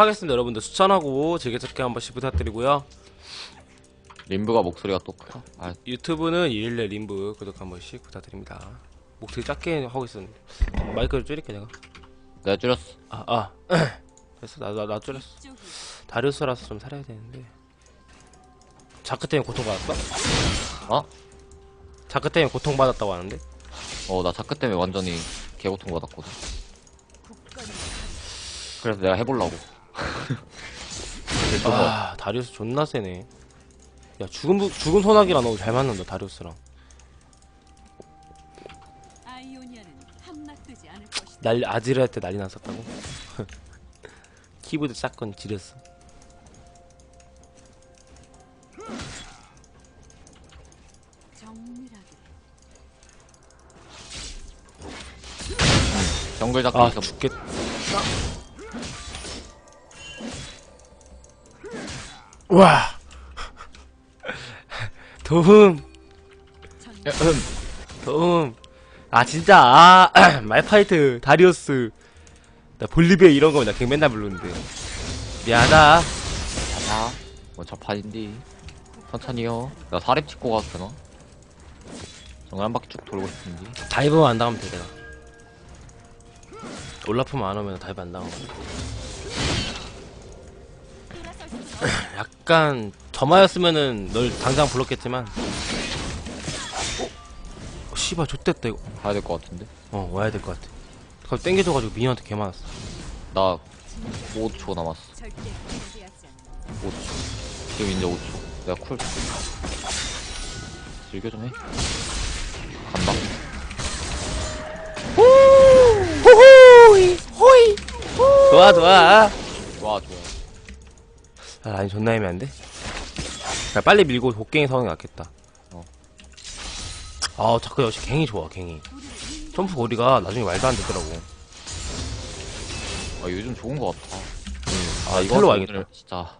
하겠습니다 여러분들 추천하고 즐겨찾기 한 번씩 부탁드리고요 림브가 목소리가 또 커. 아, 유튜브는 이일레 림브 구독 한 번씩 부탁드립니다 목소리 작게 하고 있었는데 마이크를 줄일게 내가 내가 줄였어. 아아 됐어 나, 나, 나 줄였어 다리우스라서 좀 살아야 되는데 자크 때문에 고통받았어? 어? 자크 때문에 고통받았다고 하는데 어, 나 자크 때문에 완전히 개고통 받았거든. 그래서 내가 해보려고. 근데 좀아 다리우스 존나 세네 야 죽은, 부- 죽은 소나기랑 너무 잘 맞는다 다리우스랑 아이오니아는 함락되지 않을 것이다. 날 아지르 할 때 난리 났었다고? 키보드 샷건 지렸어 정밀하게 정글 잡기 아 있어. 죽겠 와. 도움. 전 도움. 아 진짜. 아 말파이트 다리우스. 나 볼리비아 이런 거면 나 그냥 맨날 부르는데. 미안하다. 자, 뭐 자판인디. 천천히요. 나 사렙 찍고 가도 되나? 정글 한 바퀴 쭉 돌고 싶은데. 다이브만 안 당하면 돼 내가. 올라프만 안 오면 다이브 안 당하고 약간 저마였으면은 널 당장 불렀겠지만 어? 씨발 좆됐다 이거 가야 될 것 같은데. 어 와야 될 것 같아 갑자기 땡겨져가지고 미니한테 개 많았어 나 5초 남았어. 절대 포기하지 않는다. 5초. 지금 이제 5초. 내가 쿨. 즐겨 좀 해. 간다. 호호이 호이 좋아, 좋아. 아, 라인 존나 애매한데? 야, 빨리 밀고 사오는 게 낫겠다. 어. 아 자꾸 역시 갱이 좋아 갱이. 점프 거리가 나중에 말도 안 되더라고. 아, 요즘 좋은 것 같아. 아 이거 텔로 오늘 와야겠다. 진짜.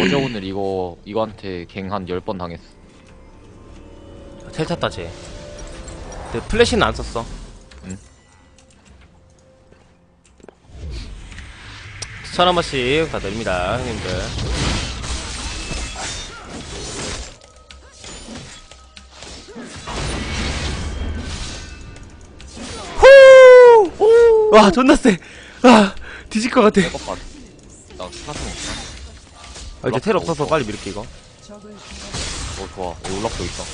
어제 오늘 이거 이거한테 갱 한 10번 당했어. 텔 탔다 쟤. 근데 플래시는 안 썼어. 응. 천한 번씩 부탁드립니다 형님들. 후! 와 존나 세! 아 뒤질 것 같아. 내것 봐. 나 스타트 못하 아, 이제 텔 없어서 빨리 밀게 이거. 어 좋아. 여기 올라프 있다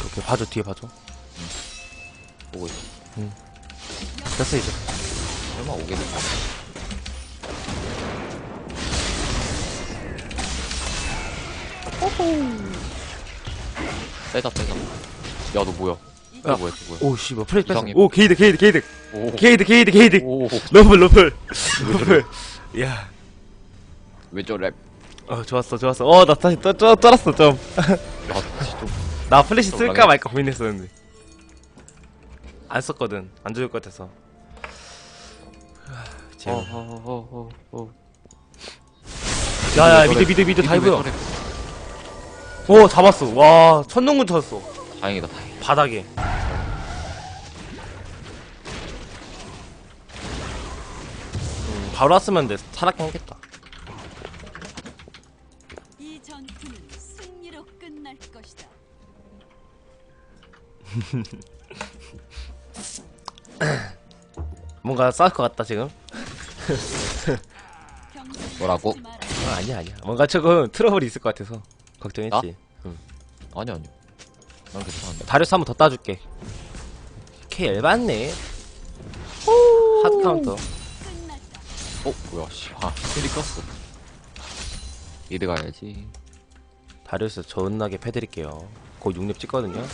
이렇게 봐줘 뒤에 봐줘. 보고 있어. 됐어 이제 설마 오게 될까 빼자 빼자 야너 뭐야? 야 야. 뭐야 저 뭐야? 오 씨발. 프레이 뺐어. 이상해. 오 게이드 게이드 게이드 오, 게이드 게이드 게이드 오, 러플 러플. 러플. 야. 왜 저래? 어 좋았어 좋았어. 어 나 다시 또, 또 쩔었어 좀나 야, 진짜 좀. 플래시 또 쓸까. 말까 고민했었는데. 안 썼거든. 안 죽을 것 같아서. 어, 어, 어, 어, 어. 야야. 미드 미드 미드. 다이브야 저래? 오 잡았어 와 천둥군 쳤어 다행이다, 다행이다. 바닥에 음, 바로 왔으면 돼 살았긴 하겠다 이 전투는 승리로 끝날 것이다. 뭔가 싸울 것 같다 지금 뭐라고? 하지 마라. 어, 아니야 아니야 뭔가 조금 트러블이 있을 것 같아서 걱정했지 아니, 아니. 난 괜찮은데. 다리우스 한번 더 따줄게 K 열받네 핫 카운터. 어, 뭐야, 씨. 아, 힐이 꼈어. 미드 가야지. 다리우스 존나게 패드릴게요 곧 6렙 찍거든요.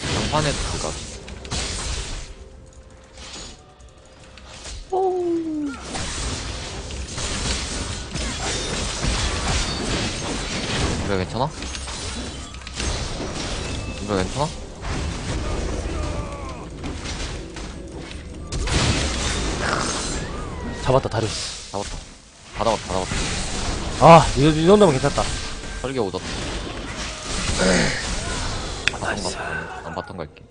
장판에 들어가. 그래, 괜찮아? 그래, 괜찮아? 잡았다 다리우스 잡았다. 다 잡았다, 다 잡았다. 아 이, 이 정도면 괜찮다 설계 오졌다. 바텀 나이스. 갈게. 난 바텀 갈게.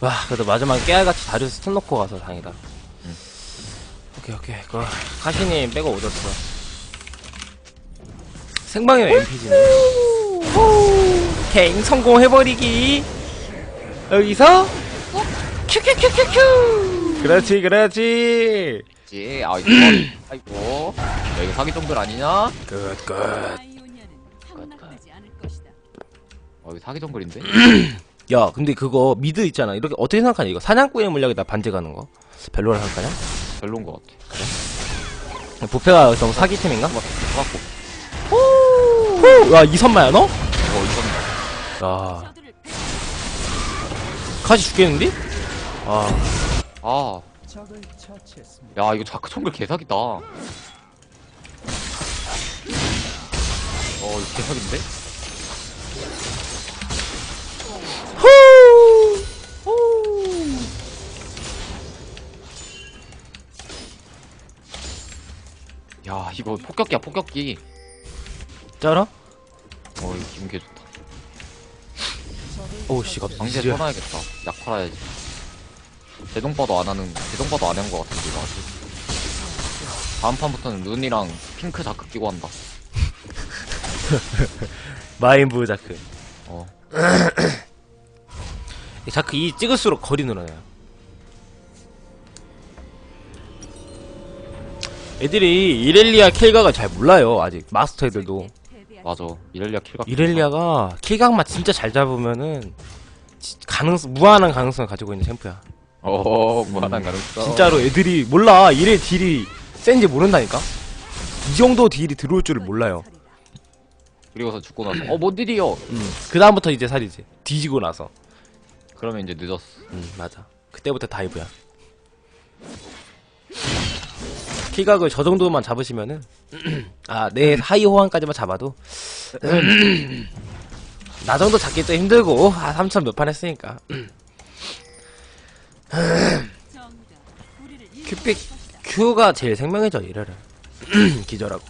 와, 그래도 마지막에 깨알같이 다리우스 턴 놓고 가서 다행이다. 오케이, 오케이. 그거, 카시님 빼고 오졌어. 생방이면 MPG네. 갱 성공해버리기. 여기서, 큐큐큐큐큐. 그렇지, 그렇지. 지 아이고 아이고 야 이거 사기 정글 아니냐? 굿, 굿. 아이오니아는 함락되지 않을 것이다. 어 이거 사기 정글인데? 야, 근데 그거 미드 있잖아. 이렇게 어떻게 생각하냐? 이거 사냥꾼의 물약에다 반제 가는 거. 별로라 생각하냐? 별론 것 같아 부패가 너무 사기템인가? 갖고 후! 야, 이선마야, 너? 어 이건 야, 카시 죽겠는데? 아, 아. 야, 이거 자크 정글 개사기다. 어, 이거 개사기인데? 야, 이거 폭격기야, 폭격기. 쩔어? 어, 이거 기분 개 좋다. 오우, 씨, 갑자기. 방제 지려. 써놔야겠다. 약 팔아야지. 대동바도 안 하는, 대동바도 안한것 같은데, 이거 아직. 다음 판부터는 눈이랑 핑크 자크 끼고 한다. 마인부 자크. 어. 이 자크 이 찍을수록 거리 늘어나요. 애들이 이렐리아 킬각을 잘 몰라요, 아직. 마스터 애들도. 패배할 맞아. 이렐리아 킬각. 이렐리아가 킬각만 진짜 잘 잡으면은, 지- 가능성, 무한한 가능성을 가지고 있는 챔프야. 어, 무한한 가능성. 진짜로 애들이 몰라. 이래 딜이 센지 모른다니까? 이 정도 딜이 들어올 줄을 몰라요. 그리고서 죽고 나서, 어, 뭔 일이요? 음. 그다음부터 이제 살이지. 뒤지고 나서. 그러면 이제 늦었어. 음, 맞아. 그때부터 다이브야. 킬각을 저 정도만 잡으시면은, 아, 내 하이 호환까지만 잡아도, 나 정도 잡기 좀 힘들고, 아, 3천 몇 판 했으니까. 큐픽. Q가 제일 생명해져, 이래를. 기절하고.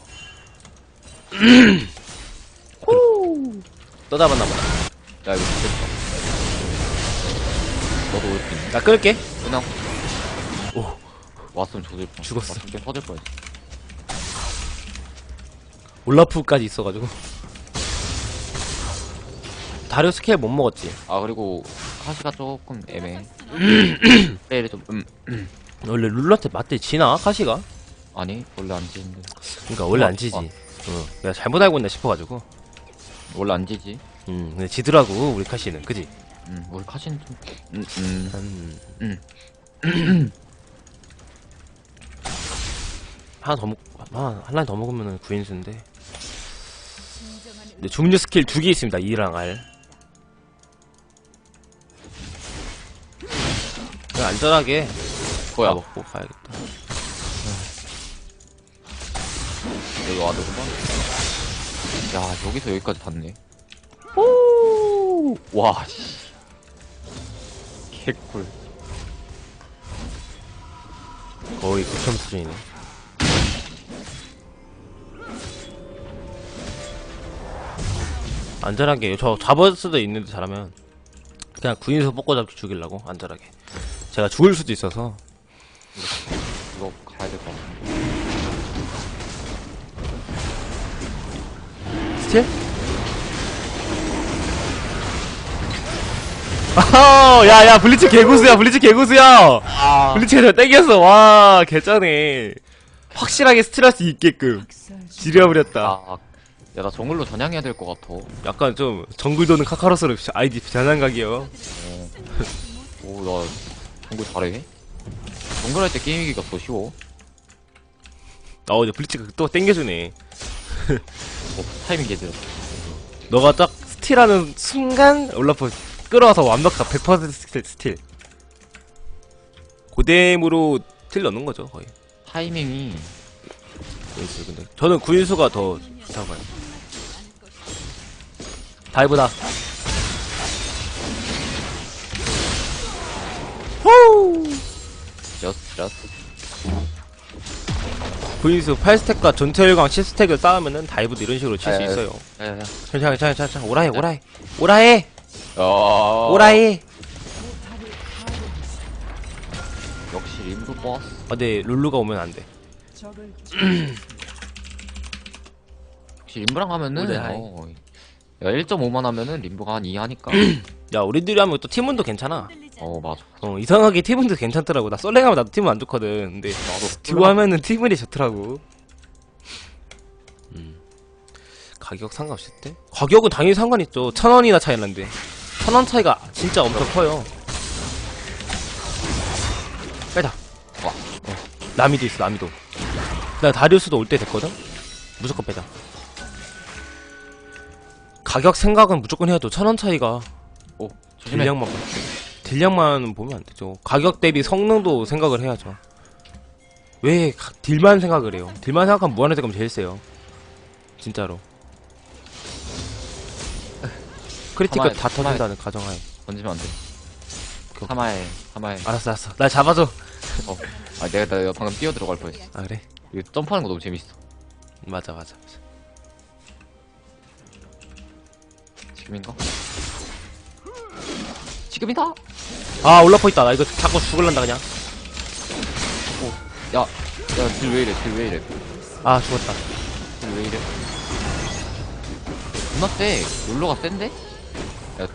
또 잡았나 보다. 야, 이거 죽겠다. 너도 올수 있니? 나 끌게. 그냥. 오. 왔으면 조질 뻔. 죽었어. 왔으면 터질 뻔. 올라프까지 있어가지고. 다리오 스케일 못 먹었지. 아, 그리고, 카시가 조금 애매해. 플레이를 좀, 음. 원래 룰러한테 맞대 지나 카시가? 아니, 원래 안 지는데. 그러니까 원래 어, 안 지지. 어. 어, 내가 잘못 알고 있나 싶어가지고. 원래 안 지지. 음, 근데 지더라고 우리 카시는, 그지? 음, 우리 카시는 좀, 음, 음. 음. 음. 하나 더 먹, 하나 한 라인 더 먹으면은 구인수인데. 근데 중류 스킬 두 개 있습니다. E랑 R. 그냥 안전하게? 다 먹고 가야겠다. 여기 와드구만. 야, 여기서 여기까지 닿네. 오! 와, 씨. 개꿀. 거의 극혐 수준이네. 안전하게 저 잡을 수도 있는데 잘하면 그냥 구인수 뽑고 잡기 죽이려고 안전하게. 제가 죽을 수도 있어서 이거 가야 될 것 같아. 스틸? 아하, 야, 야, 블리츠 개구수야, 블리츠 개구수야! 블리츠 잘 땡겼어, 와, 개쩌네. 확실하게 스틸 할 수 있게끔. 지려버렸다. 아, 야, 나 정글로 전향해야 될 것 같아. 약간 좀, 정글 도는 카카로스로 아이디 전환각이요. 오, 나 정글 잘해. 정글 할 때 게임 이기가 더 쉬워. 어, 이제 블리츠가 또 땡겨주네. 어, 타이밍 개들. 너가 딱 스틸하는 순간, 올라프 끌어와서 완벽한 100% 스틸, 스틸. 고뎀으로 스틸 넣는 거죠, 거의. 타이밍이 그래서 근데 저는 구인수가 더 좋다고 봐요. 다이브다. 호! 저스트 저스트. 구인수 8스택과 전체 혈광 10스택을 쌓으면은 다이브도 이런 식으로 칠 수 에, 있어요. 야야야. 괜찮아, 괜찮아, 괜찮아. 오라해, 오라해. 오라해! 어. 오라해! 역시 림브 버스. 아, 근데 룰루가 오면 안 돼. 역시 림브랑 하면은 하이. 어, 야 1.5만 하면은 림브가 한 2 하니까. 야, 우리들이 하면 또 팀원도 괜찮아. 어 맞아. 어, 이상하게 팀원도 괜찮더라고. 나 썰랭하면 나도 팀원 안 좋거든. 근데 나도 듀오 하면은 팀원이 좋더라고. 음. 가격 상관없을 때? 가격은 당연히 상관있죠. 천 원이나 차이 나는데. 천 원 차이가 진짜 엄청 커요. 빼다. 와. 어. 나미도 있어, 나미도. 나 다리우스도 올 때 됐거든? 무조건 빼자. 가격 생각은 무조건 해야 돼. 천원 차이가. 오 조심해. 딜량만 봐. 딜량만 보면 안 되죠. 가격 대비 성능도 생각을 해야죠. 왜 가- 딜만 생각을 해요? 딜만 생각하면 무한의 대금 제일 세요. 진짜로. 크리티컬 가만히- 다 가만히- 터진다는 가정하에. 던지면 안 돼. 오케이. 사마에 사마에. 알았어, 알았어. 날 잡아줘. 어. 아 내가 나 방금 뛰어 들어갈 뻔했어. 아 그래? 이거 점프하는 거 너무 재밌어. 맞아, 맞아. 지금인가? 지금이다. 아 올라퍼 있다. 나 이거 자꾸 죽을란다 그냥. 야, 야, 딜 왜 이래? 딜 왜 이래? 아 죽었다. 딜 왜 이래? 존나 세. 롤러가 센데? 야,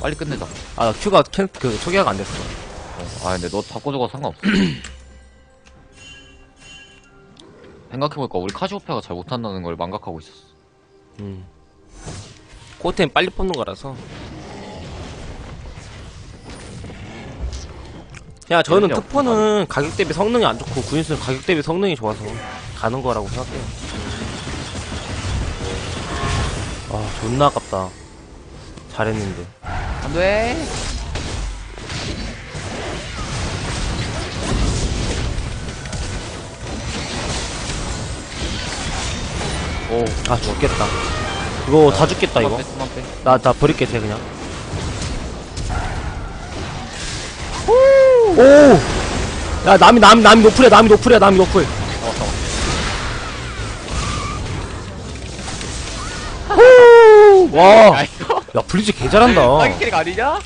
빨리 끝내자. 어, 아나 큐가 캔, 그 초기화가 안 됐어. 아, 근데 너 잡고 죽어도 상관없어. 생각해보니까 우리 카시오페아가 잘 못한다는 걸 망각하고 있었어. 음. 코템 빨리 뽑는 거라서. 야, 저는. 특포는 가격 대비 성능이 안 좋고 구인수는 가격 대비 성능이 좋아서 가는 거라고 생각해요. 아, 존나 아깝다. 잘했는데. 안 돼! 오, 아, 죽겠다. 이거 다 죽겠다, 이거. 빼, 수만 빼. 나, 나 버릴게, 쟤 그냥. 오! 야, 남이, 남이, 남이 노플이야, 남이 노플이야, 남이 노플. 어, 잠깐만. 후! 와, 야, 이거. 야, 블리츠 개 잘한다. 사기 캐릭 아니냐?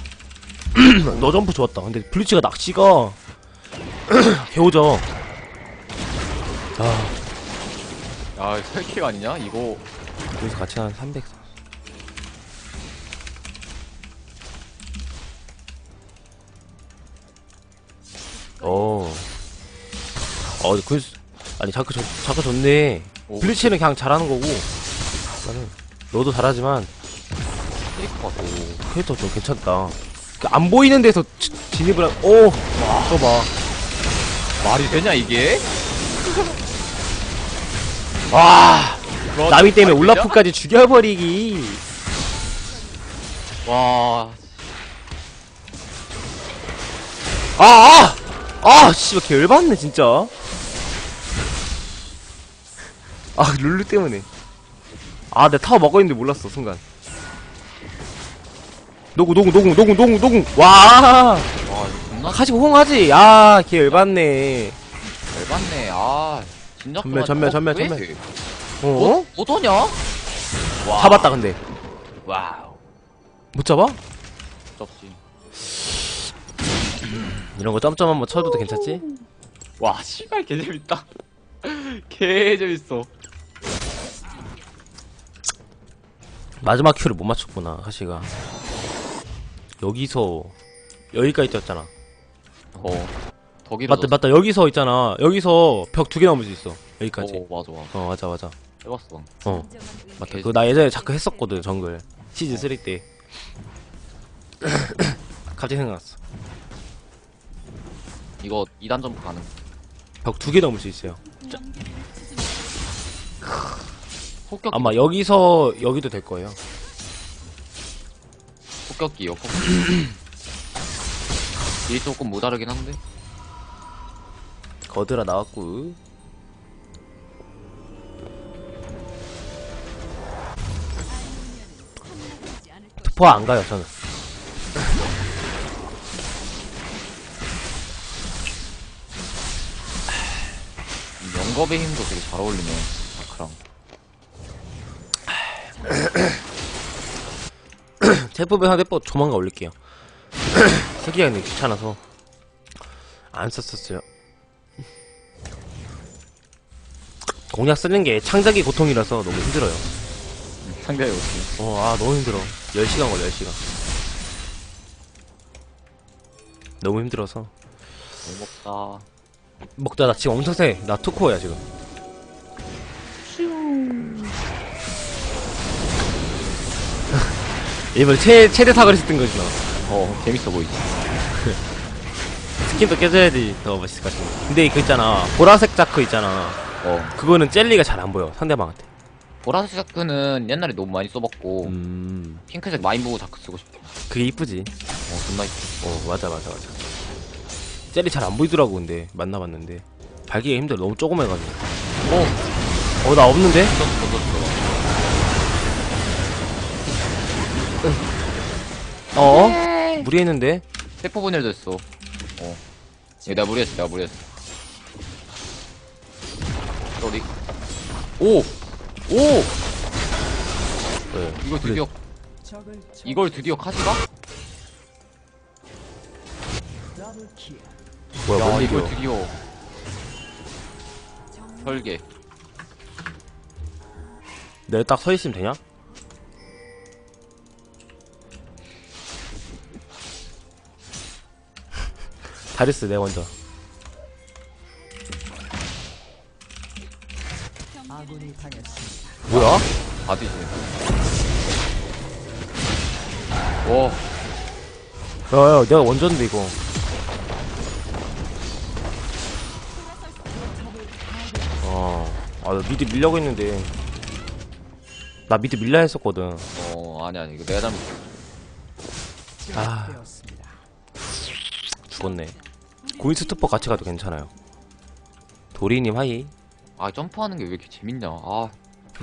너 점프 좋았다. 근데 블리츠가 낚시가 개오져. 아, 야, 캐릭 아니냐? 이거. 여기서 같이 한 300. 어. 어, 그, 아니, 자크, 좋, 자크 좋네. 오. 블리츠는 그냥 잘하는 거고. 나는, 너도 잘하지만, 캐릭터가 또. 캐릭터 좀 괜찮다. 그안 보이는 데서 지- 진입을 한, 오! 와, 저 봐. 말이 되냐, 이게? 와! 나미 때문에 말이 되냐? 올라프까지 죽여버리기. 와, 아! 아! 아! 씨발, 개 열받네, 진짜. 아, 룰루 때문에. 아, 내 타워 먹어 있는데 몰랐어, 순간. 노구, 노구, 노구, 노구, 노구, 노구. 와! 와, 이거 존나 가지고 호응하지? 아, 개 열받네. 열받네. 아, 진작 전멸, 전멸, 전멸, 왜? 전멸. 어? 못, 못 오냐? 와. 잡았다, 근데. 와우. 못 잡아? 접지. 이런 거 점점 한번 쳐도 괜찮지? 와, 씨발, 개 재밌다. 개 재밌어. 마지막 큐를 못 맞췄구나, 하시가. 여기서, 여기까지 뛰었잖아. 어. 더 길어. 맞다, 맞다. 여기서 있잖아. 여기서 벽 두 개 넘을 수 있어. 여기까지. 오, 맞아, 맞아. 어, 맞아, 맞아. 해봤어. 어. 맞다. 그거 나 예전에 자꾸 했었거든, 정글. 시즌 3 때. 갑자기 생각났어. 이거 2단 점프 가능. 벽 두 개 넘을 수 있어요. 폭격. 아마 여기서, 여기도 될 거예요. 폭격기, 요 폭격기. 이 조금 모자르긴 한데. 거드라 나왔고. 투포 안 가요, 저는. 이 영겁의 힘도 되게 잘 어울리네. 아크랑. 제법의 상대법 조만간 올릴게요. 쓰기가 근데 귀찮아서. 안 썼었어요. 공략 쓰는 게 창작이 고통이라서 너무 힘들어요. 상대의 오지. 어, 아, 너무 힘들어. 10시간 걸려, 10시간. 너무 힘들어서. 못 먹다. 먹자, 나 지금 엄청 세. 나 투코어야, 지금. 이번 최, 최대 사거리 쓰던 거지, 나. 어, 재밌어 보이지. 스킨도 깨져야지 더 멋있을 것 같은데. 근데 그 있잖아. 보라색 자크 있잖아. 어. 그거는 젤리가 잘 안 보여, 상대방한테. 보라색 자크는 옛날에 너무 많이 써봤고, 음, 핑크색 많이 보고 자크 쓰고 싶어. 그게 이쁘지. 어, 존나 이뻐. 어, 맞아, 맞아, 맞아. 젤리 잘 안 보이더라고, 근데. 만나봤는데. 발기가 힘들어. 너무 조그매가지고. 어, 어, 나 없는데? 던졌어, 던졌어. 어? 무리했는데? 세포 분열도 했어. 어. 이거 내가 무리했어, 내가 무리했어. 어디? 오! 오! 네. 이걸 드디어, 이걸 드디어 카지가? 뭐야, 야, 뭔 이걸 일이야. 드디어. 설계. 내가 딱 서 있으면 되냐? 다리스, 내가 먼저. 뭐야? 다 뒤지네. 와, 야, 야, 내가 원전인데, 이거. 어, 아, 나 미드 밀려고 했는데. 나 미드 밀려 했었거든. 어, 아니, 아니, 이거 내가 잘못. 아. 죽었네. 고인스투퍼 같이 가도 괜찮아요. 도리님 하이. 아, 점프하는 게 왜 이렇게 재밌냐. 아,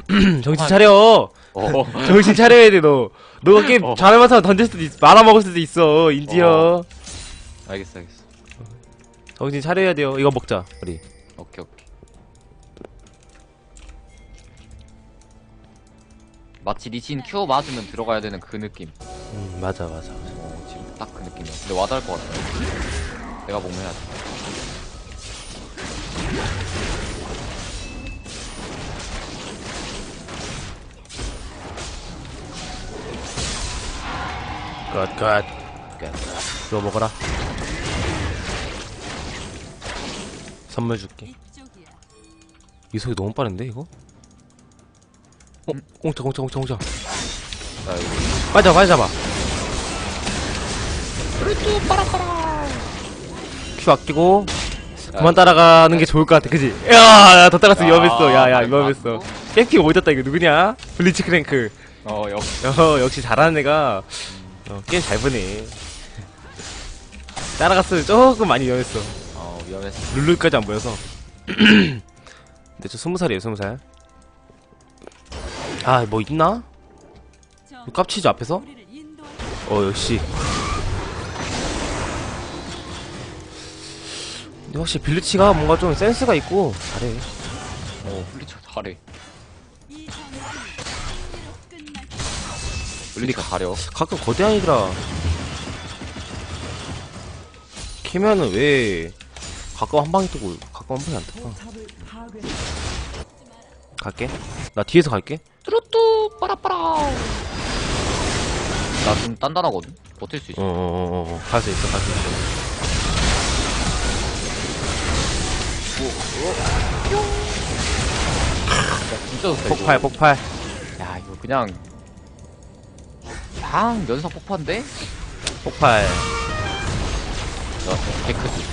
정신 차려! 어. 정신 차려야 돼, 너. 너가 게임 어. 잘하면서 던질 수도 있어. 말아먹을 수도 있어, 인지어. 어. 알겠어, 알겠어. 정신 차려야 돼요. 이거 먹자, 우리. 오케이, 오케이. 마치 리신 큐 맞으면 들어가야 되는 그 느낌. 음, 맞아, 맞아. 어, 지금 딱 그 느낌이야. 근데 와닿을 것 같아. 내가 해야지. 굿, 굿. 이거 먹어라. 선물 줄게. 이쪽이야. 이 속이 너무 빠른데, 이거? 어, 공짜, 공짜. 나 이거 빨리 잡아, 빨리 잡아. 큐 아끼고, 그만 따라가는 게 좋을 것 같아, 그지? 야, 야, 더 야, 위험했어. 야, 야, 잘 위험했어. 깨피가 못 졌다, 이거 누구냐? 블리치 크랭크. 어, 역. 어, 역시 잘하는 애가, 어, 게임 잘 보네. 따라갔으면 조금 많이 위험했어. 어, 위험했어. 룰루까지 안 보여서. 근데 저 스무 살이에요, 스무 살. 아, 뭐 있나? 저 이거 깝치지 앞에서? 어, 역시. 근데 확실히 빌리치가 뭔가 좀 센스가 있고 잘해. 어, 블리처 잘해. 블리처 잘해. 가끔 거대한이더라. 캐면은 왜 가끔 한 방에 뜨고 가끔 한 방에 안 뜨까? 갈게. 나 뒤에서 갈게. 뚜루뚜 빠라빠라. 나 좀 단단하거든. 버틸 수 있어. 어어어어. 갈 수 있어, 갈 수 있어. 야, 진짜 좋다. 폭발, 폭발. 야, 이거 그냥 방 연속 폭파인데? 폭발. 야, 개크지.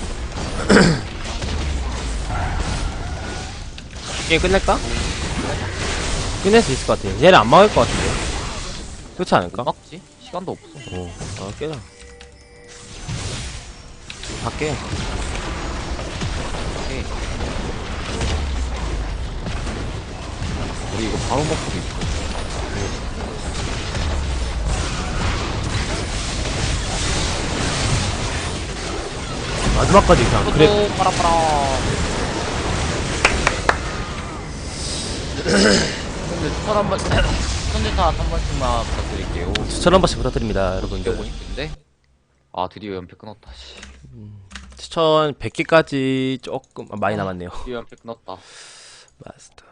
게임 끝낼까? 끝낼 수 있을 것 같아. 얘를 안 막을 것 같은데. 그렇지 않을까? 막지? 시간도 없어. 어, 아, 깨자. 밖에. 오케이. 우리 이거 바로 먹고 있어. 마지막까지 그냥 그래. 빠라빠라. 근데 추천 한 번, 추천대사 한 번씩만 부탁드릴게요. 추천 한 번씩 부탁드립니다, 여러분들. 이게 50인데? 아, 드디어 연패 끊었다, 씨. 추천 100개까지 조금 아, 많이 남았네요. 이연 백 넣었다. 마스터.